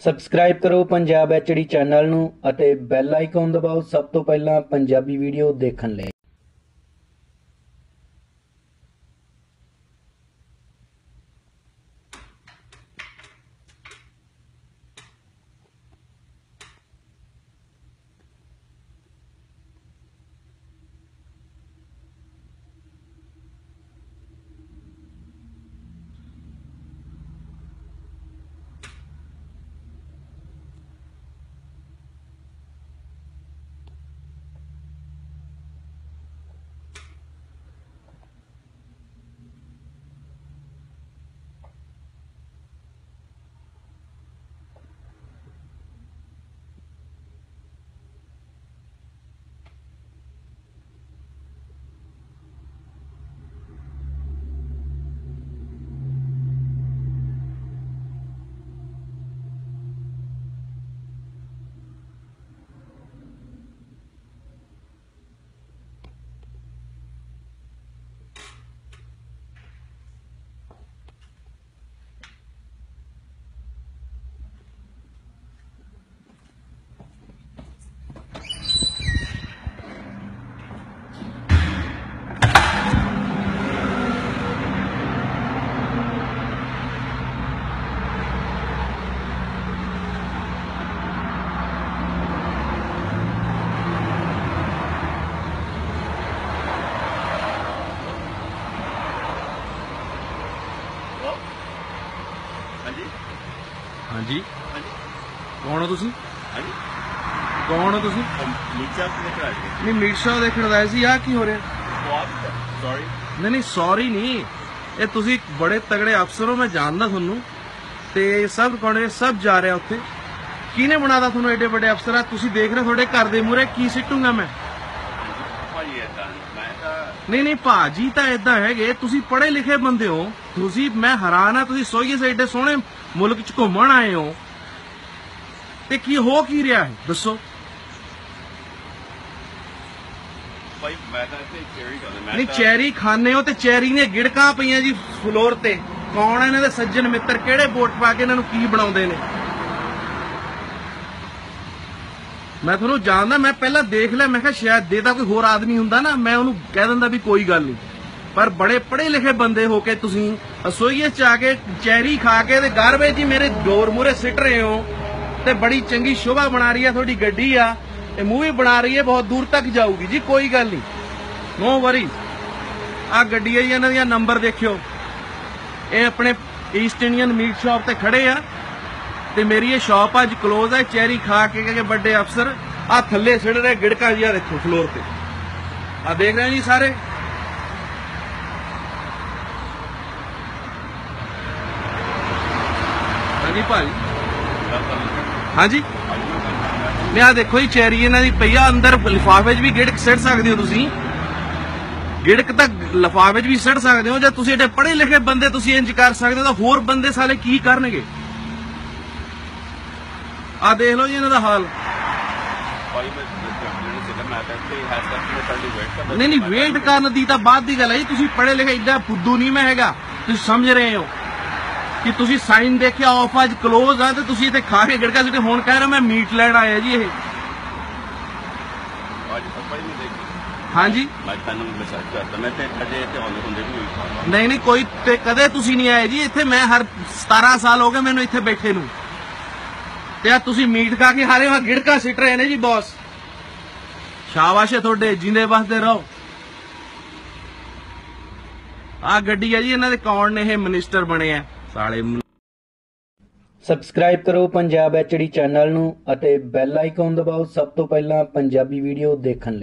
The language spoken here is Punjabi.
ਸਬਸਕ੍ਰਾਈਬ ਕਰੋ ਪੰਜਾਬ ਐਚਡੀ ਚੈਨਲ ਨੂੰ ਅਤੇ ਬੈਲ ਆਈਕਨ ਦਬਾਓ ਸਭ ਤੋਂ ਪਹਿਲਾਂ ਪੰਜਾਬੀ ਵੀਡੀਓ ਦੇਖਣ ਲਈ। ਹਾਂਜੀ। ਕੌਣ ਹੋ ਤੁਸੀਂ? ਹਾਂਜੀ। ਕੌਣ ਹੋ ਤੁਸੀਂ? ਨੀਚਾ ਕਿਨੇ ਕਰਾ ਜੀ ਨਹੀਂ ਮੀਟ ਸ਼ੋ ਦੇਖਣ ਆਏ ਸੀ ਆ ਕੀ ਹੋ ਰਿਹਾ? ਸੌਰੀ ਨਹੀਂ ਨਹੀਂ ਸੌਰੀ ਨਹੀਂ। ਇਹ ਤੁਸੀਂ ਬੜੇ ਤਗੜੇ ਅਫਸਰ ਹੋ ਮੈਂ ਜਾਣਦਾ ਤੁਹਾਨੂੰ। ਤੇ ਸਭ ਕੋਣੇ ਸਭ ਜਾ ਰਿਹਾ ਉੱਥੇ। ਕਿਹਨੇ ਬਣਾਦਾ ਤੁਹਾਨੂੰ ਐਡੇ ਵੱਡੇ ਅਫਸਰ? ਆ ਤੁਸੀਂ ਦੇਖ ਰਹੇ ਤੁਹਾਡੇ ਘਰ ਦੇ ਮੂਹਰੇ ਕੀ ਸਿੱਟੂਗਾ ਮੈਂ? ਮੈਂ ਤਾਂ ਨਹੀਂ ਨਹੀਂ ਭਾਜੀ ਤਾਂ ਇਦਾਂ ਹੈਗੇ ਤੁਸੀਂ ਪੜ੍ਹੇ ਲਿਖੇ ਬੰਦੇ ਹੋ। ਤੁਸੀਂ ਮੈਂ ਹੈਰਾਨ ਆ ਤੁਸੀਂ ਸੋਈਏ ਸੇ ਏਡੇ ਸੋਹਣੇ ਮੁਲਕ ਚ ਘੁੰਮਣ ਆਏ ਹੋ। ਤੇ ਕੀ ਹੋ ਕੀ ਰਿਹਾ ਹੈ? ਦੱਸੋ। ਭਾਈ ਮੈਂ ਤਾਂ ਇੱਥੇ ਚੇਰੀ ਕਰਦਾ ਮੈਂ ਨਹੀਂ ਤਾਂ- ਚੈਰੀ ਖਾਣੇ ਹੋ ਤੇ ਚੈਰੀ ਨੇ ਗਿੜਕਾਂ ਪਈਆਂ ਜੀ ਫਲੋਰ ਤੇ। ਕੌਣ ਇਹਨਾਂ ਦੇ ਸੱਜਣ ਮਿੱਤਰ? ਕਿਹੜੇ ਵੋਟ ਪਾ ਕੇ ਇਹਨਾਂ ਨੂੰ ਕੀ ਬਣਾਉਂਦੇ ਨੇ? ਮੈਂ ਤੁਹਾਨੂੰ ਜਾਣਦਾ, ਮੈਂ ਪਹਿਲਾਂ ਦੇਖ ਲਿਆ, ਮੈਂ ਕਿਹਾ ਸ਼ਾਇਦ ਦੇ ਤਾਂ ਕੋਈ ਹੋਰ ਆਦਮੀ ਹੁੰਦਾ ਨਾ, ਮੈਂ ਉਹਨੂੰ ਕਹਿ ਦਿੰਦਾ ਵੀ ਕੋਈ ਗੱਲ ਨਹੀਂ। ਪਰ ਬੜੇ ਪੜ੍ਹੇ ਲਿਖੇ ਬੰਦੇ ਹੋ ਕੇ ਤੁਸੀਂ ਅਸੋਈਏ ਚ ਆ ਕੇ ਚੈਰੀ ਖਾ ਕੇ ਤੇ ਗਾਰਬੇਜ ਹੀ ਮੇਰੇ ਡੋਰ ਮੂਰੇ ਸਿੱਟ ਰਹੇ ਹੋ ਤੇ ਬੜੀ ਚੰਗੀ ਸ਼ੋਭਾ ਬਣਾ ਰਹੀ ਆ ਤੁਹਾਡੀ ਗੱਡੀ ਆ, ਇਹ ਮੂਵੀ ਬਣਾ ਰਹੀ ਹੈ, ਬਹੁਤ ਦੂਰ ਤੱਕ ਜਾਊਗੀ। ਜੀ, ਕੋਈ ਗੱਲ ਨਹੀਂ। ਨੋ ਵਰੀ ਆ ਗੱਡੀ ਹੈ ਜੀ ਇਹਨਾਂ ਦੀਆਂ ਨੰਬਰ ਦੇਖਿਓ। ਇਹ ਆਪਣੇ ਈਸਟ ਇੰਡੀਅਨ ਮੀਟ ਸ਼ਾਪ ਤੇ ਖੜੇ ਆ। ਤੇ ਮੇਰੀ ਇਹ ਸ਼ਾਪ ਅੱਜ ক্লোਜ਼ ਹੈ ਚੈਰੀ ਖਾ ਕੇ ਕੇ ਵੱਡੇ ਅਫਸਰ ਆ ਥੱਲੇ ਸਿੜ ਰਹੇ ਗਿੜਕਾ ਜੀ ਆ ਫਲੋਰ ਤੇ। ਆ ਦੇਖ ਰਹੇ ਜੀ ਸਾਰੇ? ਹਾਂਜੀ ਭਾਜੀ। ਹਾਂਜੀ? ਮੈਂ ਆ ਦੇਖੋ ਜੀ, ਚੈਰੀ ਇਹਨਾਂ ਦੀ ਪਈਆ ਅੰਦਰ ਲਿਫਾਫੇ 'ਚ ਵੀ ਗਿੜਕ ਸਿੱਟ ਸਕਦੇ ਹੋ ਤੁਸੀਂ। ਗਿੜਕ ਤਾਂ ਲਿਫਾਫੇ 'ਚ ਵੀ ਸਿੱਟ ਸਕਦੇ ਹੋ, ਜੇ ਤੁਸੀਂ ਏਡੇ ਪੜ੍ਹੇ ਲਿਖੇ ਬੰਦੇ ਤੁਸੀਂ ਇੰਜ ਕਰ ਸਕਦੇ ਹੋ, ਤਾਂ ਹੋਰ ਬੰਦੇ ਸਾਲੇ ਕੀ ਕਰਨਗੇ? ਆ ਦੇਖ ਲਓ ਜੀ ਇਹਨਾਂ ਦਾ ਹਾਲ। ਨਹੀਂ ਨਹੀਂ ਵੇਟ ਕਰਨ ਦੀ ਤਾਂ ਬਾਅਦ ਦੀ ਗੱਲ ਹੈ ਜੀ। ਤੁਸੀਂ ਪੜ੍ਹੇ ਲਿਖੇ ਏਡਾ ਫੁੱਦੂ ਨਹੀਂ ਮੈਂ ਹੈਗਾ। ਤੁਸੀਂ ਸਮਝ ਰਹੇ ਹੋ ਕਿ ਤੁਸੀਂ ਸਾਈਨ ਦੇਖਿਆ ਆਫ ਅੱਜ ক্লোਜ਼ ਆ, ਤੇ ਤੁਸੀਂ ਇੱਥੇ ਖਾ ਕੇ ਗਿੜਕਾ ਸਿੱਟੇ ਹੁਣ ਕਹਿ ਰਹੇ ਮੈਂ ਮੀਟ ਲੈਣ ਆਇਆ ਜੀ ਇਹ। ਭਾਜੀ ਭਾਈ ਮੈਂ ਦੇਖ ਹਾਂਜੀ? ਮੈਂ ਤੁਹਾਨੂੰ ਮੈਸੇਜ ਕਰਦਾ ਮੈਂ ਤੇ ਅਜੇ ਇੱਥੇ ਆਉਂਦੇ ਹੁੰਦੇ ਵੀ ਨਹੀਂ ਨਹੀਂ, ਕੋਈ ਤੇ ਕਦੇ ਤੁਸੀਂ ਨਹੀਂ ਆਏ ਜੀ। ਇੱਥੇ ਮੈਂ ਹਰ 17 ਸਾਲ ਹੋ ਗਏ ਮੈਨੂੰ ਇੱਥੇ ਬੈਠੇ ਨੂੰ। ਤੇ ਆ ਤੁਸੀਂ ਮੀਟ ਖਾ ਕੇ ਹਾਰੇ ਵਾ ਗਿੜਕਾ ਸਿੱਟ ਰਹੇ ਨੇ ਜੀ ਬੌਸ ਸ਼ਾਬਾਸ਼ ਹੈ ਤੁਹਾਡੇ, ਜਿੰਦੇ ਵਸਦੇ ਰਹੋ। ਆ ਗੱਡੀ ਹੈ ਜੀ, ਇਹਨਾਂ ਦੇ ਕੌਣ ਨੇ, ਇਹ ਮਿਨਿਸਟਰ ਬਣੇ ਆ। ਸਾਲੇ ਸਬਸਕ੍ਰਾਈਬ ਕਰੋ ਪੰਜਾਬ ਐਚਡੀ ਚੈਨਲ ਨੂੰ ਅਤੇ ਬੈਲ ਆਈਕਨ ਦਬਾਓ ਸਭ ਤੋਂ ਪਹਿਲਾਂ ਪੰਜਾਬੀ ਵੀਡੀਓ ਦੇਖਣ ਲਈ।